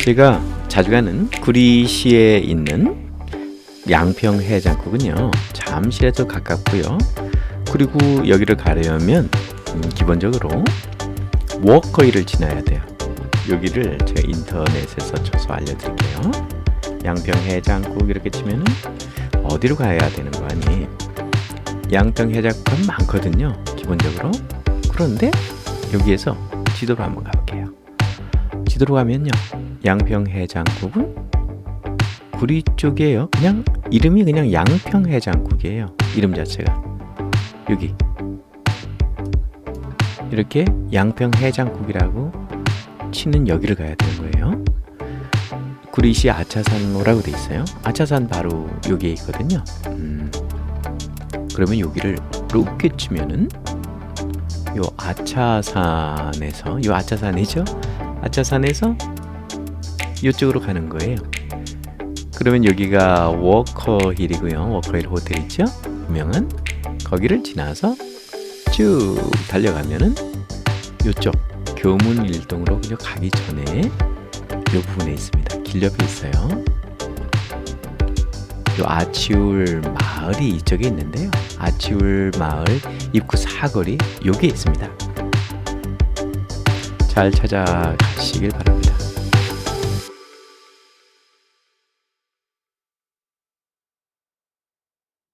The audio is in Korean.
제가 자주 가는 구리시에 있는 양평 해장국은요 잠실에서 가깝고요. 그리고 여기를 가려면 음, 기본적으로 워커힐을 지나야 돼요. 여기를 제가 인터넷에서 쳐서 알려드릴게요. 양평 해장국 이렇게 치면은 어디로 가야 되는 거 아니 양평 해장국은 많거든요 기본적으로. 그런데 여기에서 지도로 한번 가볼게요. 지도로 가면요 양평 해장국은 구리 쪽이에요. 그냥 이름이 그냥 양평 해장국이에요. 이름 자체가 여기 이렇게 양평 해장국이라고 치는 여기를 가야 되는 거예요. 구리시 아차산로라고 돼 있어요. 아차산 바로 여기에 있거든요. 음, 그러면 여기를 이렇게 치면은 요 아차산에서 요 아차산이죠. 아차산에서 이쪽으로 가는 거예요. 그러면 여기가 워커힐이고요. 워커힐 호텔 있죠? 유명한 거기를 지나서 쭉 달려가면은 이쪽 교문 일동으로 그냥 가기 전에 이 부분에 있습니다. 길 옆에 있어요. 요 아치울 마을이 이쪽에 있는데요. 아치울 마을 입구 사거리 여기에 있습니다. 잘 찾아가시길 바랍니다.